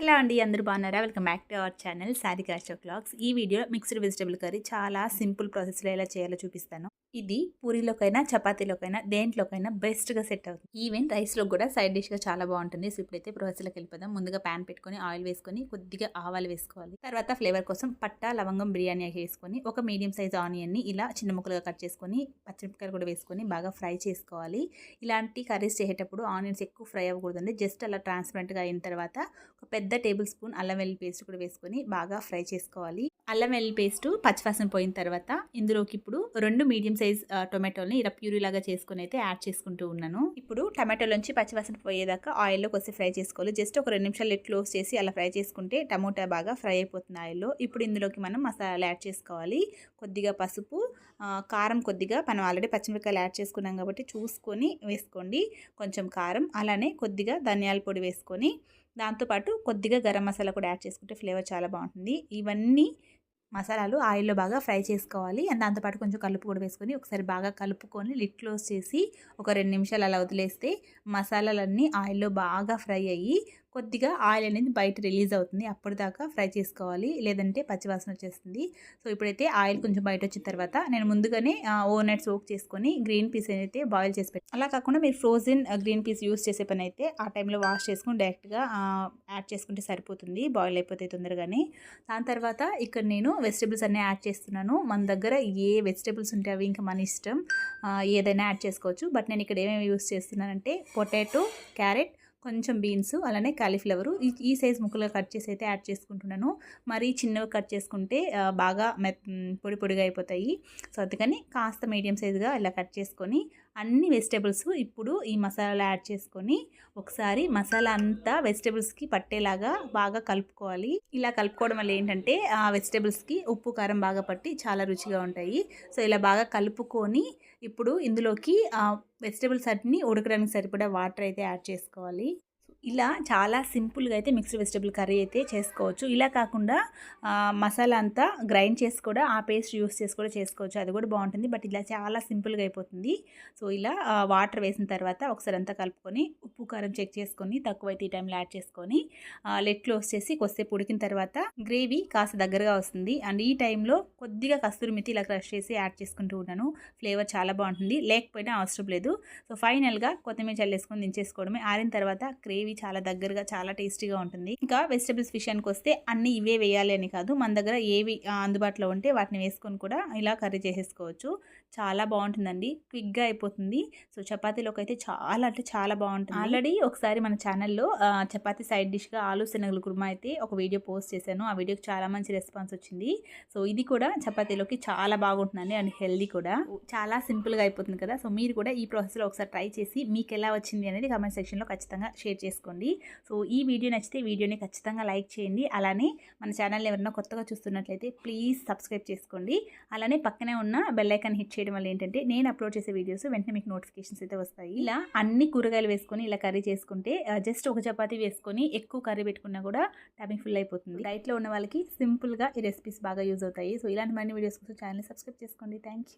Hello అండి అందరూ బాగున్నారా? Welcome back to our channel sorry కాస్టో క్లాక్స్ ఈ వీడియో మిక్స్డ్ వెజిటబుల్ కర్రీ చాలా సింపుల్ ప్రాసెస్లో ఎలా చేయాలో చూపిస్తాను. ఇది పూరీలోకైనా చపాతీలోకైనా దేంట్లోకైనా బెస్ట్గా సెట్ అవుతుంది. ఈవెన్ రైస్లో కూడా సైడ్ డిష్గా చాలా బాగుంటుంది. సో ఇప్పుడైతే ప్రాసెస్లోకి వెళ్ళిపోదాం. ముందుగా ప్యాన్ పెట్టుకొని ఆయిల్ వేసుకొని కొద్దిగా ఆవాలు వేసుకోవాలి. తర్వాత ఫ్లేవర్ కోసం పట్టా లవంగం బిర్యానీ వేసుకొని ఒక మీడియం సైజ్ ఆనియన్ని ఇలా చిన్న ముక్కలుగా కట్ చేసుకొని పచ్చిమిరపకాయలు కూడా వేసుకొని బాగా ఫ్రై చేసుకోవాలి. ఇలాంటి కర్రీస్ చేసేటప్పుడు ఆనియన్స్ ఎక్కువ ఫ్రై అవ్వకూడదండి. జస్ట్ అలా ట్రాన్స్పరెంట్గా అయిన తర్వాత ఒక పెద్ద పెద్ద టేబుల్ స్పూన్ అల్లం వెల్లుల్లి పేస్ట్ కూడా వేసుకొని బాగా ఫ్రై చేసుకోవాలి. అల్లం వెల్లుల్లి పేస్ట్ పచ్చివాసన పోయిన తర్వాత ఇందులోకి ఇప్పుడు రెండు మీడియం సైజ్ టొమాటోని ఇలా ప్యూరీ లాగా చేసుకుని అయితే యాడ్ చేసుకుంటూ ఉన్నాను. ఇప్పుడు టమాటోలోంచి పచ్చివాసన పోయేదాకా ఆయిల్లో కొద్ది ఫ్రై చేసుకోవాలి. జస్ట్ ఒక రెండు నిమిషాలు లెట్ క్లోజ్ చేసి అలా ఫ్రై చేసుకుంటే టమోటా బాగా ఫ్రై అయిపోతుంది ఆయిల్లో. ఇప్పుడు ఇందులోకి మనం మసాలాలు యాడ్ చేసుకోవాలి. కొద్దిగా పసుపు కారం కొద్దిగా మనం ఆల్రెడీ పచ్చిమిరపకాయలు యాడ్ చేసుకున్నాం కాబట్టి చూసుకొని వేసుకోండి. కొంచెం కారం అలానే కొద్దిగా ధనియాల పొడి వేసుకొని దాంతోపాటు కొద్దిగా గరం మసాలా కూడా యాడ్ చేసుకుంటే ఫ్లేవర్ చాలా బాగుంటుంది. ఇవన్నీ మసాలాలు ఆయిల్లో బాగా ఫ్రై చేసుకోవాలి. అండ్ దాంతోపాటు కొంచెం కలుపు కూడా వేసుకొని ఒకసారి బాగా కలుపుకొని లిట్ క్లోజ్ చేసి ఒక రెండు నిమిషాలు అలా వదిలేస్తే మసాలాలన్నీ ఆయిల్లో బాగా ఫ్రై అయ్యి కొద్దిగా ఆయిల్ అనేది బయట రిలీజ్ అవుతుంది. అప్పటిదాకా ఫ్రై చేసుకోవాలి. లేదంటే పచ్చివాసన వచ్చేస్తుంది. సో ఇప్పుడైతే ఆయిల్ కొంచెం బయట వచ్చిన తర్వాత నేను ముందుగానే ఓవర్నైట్ సోక్ చేసుకొని గ్రీన్ పీస్ అయితే బాయిల్ చేసి పెట్టి అలా కాకుండా మీరు ఫ్రోజన్ గ్రీన్ పీస్ యూస్ చేసే పని అయితే ఆ టైంలో వాష్ చేసుకుని డైరెక్ట్గా యాడ్ చేసుకుంటే సరిపోతుంది. బాయిల్ అయిపోతే తొందరగానే. దాని తర్వాత ఇక్కడ నేను వెజిటేబుల్స్ అన్నీ యాడ్ చేస్తున్నాను. మన దగ్గర ఏ వెజిటేబుల్స్ ఉంటే అవి ఇంకా మన ఇష్టం. ఏదైనా యాడ్ చేసుకోవచ్చు. బట్ నేను ఇక్కడ ఏమేమి యూస్ చేస్తున్నానంటే పొటాటో క్యారెట్ కొంచెం బీన్స్ అలానే కాలీఫ్లవరు ఈ ఈ సైజ్ ముక్కలుగా కట్ చేసి అయితే యాడ్ చేసుకుంటున్నాను. మరీ చిన్నవి కట్ చేసుకుంటే బాగా మె పొడి పొడిగా అయిపోతాయి. సో అందుకని కాస్త మీడియం సైజుగా ఇలా కట్ చేసుకొని అన్ని వెజిటేబుల్స్ ఇప్పుడు ఈ మసాలా యాడ్ చేసుకొని ఒకసారి మసాలా అంతా వెజిటేబుల్స్కి పట్టేలాగా బాగా కలుపుకోవాలి. ఇలా కలుపుకోవడం వల్ల ఏంటంటే ఆ వెజిటేబుల్స్కి ఉప్పు కారం బాగా పట్టి చాలా రుచిగా ఉంటాయి. సో ఇలా బాగా కలుపుకొని ఇప్పుడు ఇందులోకి వెజిటేబుల్స్ అన్నీ ఉడకడానికి సరిపడా వాటర్ అయితే యాడ్ చేసుకోవాలి. ఇలా చాలా సింపుల్గా అయితే మిక్స్డ్ వెజిటబుల్ కర్రీ అయితే చేసుకోవచ్చు. ఇలా కాకుండా మసాలా అంతా గ్రైండ్ చేసి కూడా ఆ పేస్ట్ యూస్ చేసి కూడా చేసుకోవచ్చు. అది కూడా బాగుంటుంది. బట్ ఇలా చాలా సింపుల్గా అయిపోతుంది. సో ఇలా వాటర్ వేసిన తర్వాత ఒకసారి అంతా కలుపుకొని ఉప్పు కారం చెక్ చేసుకొని తక్కువైతే ఈ టైంలో యాడ్ చేసుకొని లెట్ క్లోజ్ చేసి కొద్దిసేపు ఉడికిన తర్వాత గ్రేవీ కాస్త దగ్గరగా వస్తుంది. అండ్ ఈ టైంలో కొద్దిగా కస్తూరి మితి ఇలా క్రష్ చేసి యాడ్ చేసుకుంటూ ఉన్నాను ఫ్లేవర్ చాలా బాగుంటుంది. లేకపోయినా అవసరం లేదు. సో ఫైనల్గా కొత్తిమీర చల్లేసుకొని దించేసుకోవడమే. ఆరిన తర్వాత గ్రేవీ గ్రేవీ చాలా దగ్గరగా చాలా టేస్టీగా ఉంటుంది. ఇంకా వెజిటబుల్స్ విషయానికి వస్తే అన్ని ఇవే వేయాలి అని కాదు మన దగ్గర ఏవి అందుబాటులో ఉంటే వాటిని వేసుకొని కూడా ఇలా కర్రీ చేసేసుకోవచ్చు. చాలా బాగుంటుందండి. క్విక్గా అయిపోతుంది. సో చపాతీలోకి అయితే చాలా అంటే చాలా బాగుంటుంది. ఆల్రెడీ ఒకసారి మన ఛానల్లో చపాతీ సైడ్ డిష్గా ఆలు శనగలు కుర్మా అయితే ఒక వీడియో పోస్ట్ చేశాను. ఆ వీడియోకి చాలా మంచి రెస్పాన్స్ వచ్చింది. సో ఇది కూడా చపాతీలోకి చాలా బాగుంటుందండి అండ్ హెల్దీ కూడా. చాలా సింపుల్గా అయిపోతుంది కదా. సో మీరు కూడా ఈ ప్రాసెస్లో ఒకసారి ట్రై చేసి మీకు ఎలా వచ్చింది అనేది కమెంట్ సెక్షన్లో ఖచ్చితంగా షేర్ చేసుకోండి. చేసుకోండి. సో ఈ వీడియో నచ్చితే వీడియోని ఖచ్చితంగా లైక్ చేయండి. అలానే మన ఛానల్ ఎవరైనా కొత్తగా చూస్తున్నట్లయితే ప్లీజ్ సబ్స్క్రైబ్ చేసుకోండి. అలానే పక్కనే ఉన్న బెల్లైకాన్ హిట్ చేయడం వల్ల ఏంటంటే నేను అప్లోడ్ చేసే వీడియోస్ వెంటనే మీకు నోటిఫికేషన్స్ అయితే వస్తాయి. ఇలా అన్ని కూరగాయలు వేసుకొని ఇలా కర్రీ చేసుకుంటే జస్ట్ ఒక చపాతి వేసుకొని ఎక్కువ కర్రీ పెట్టుకున్నా కూడా టైమింగ్ ఫుల్ అయిపోతుంది. డైట్లో ఉన్న వాళ్ళకి సింపుల్గా ఈ రెసిపీస్ బాగా యూజ్ అవుతాయి. సో ఇలాంటి మరిన్ని వీడియోస్ కోసం ఛానల్ సబ్స్క్రైబ్ చేసుకోండి. థ్యాంక్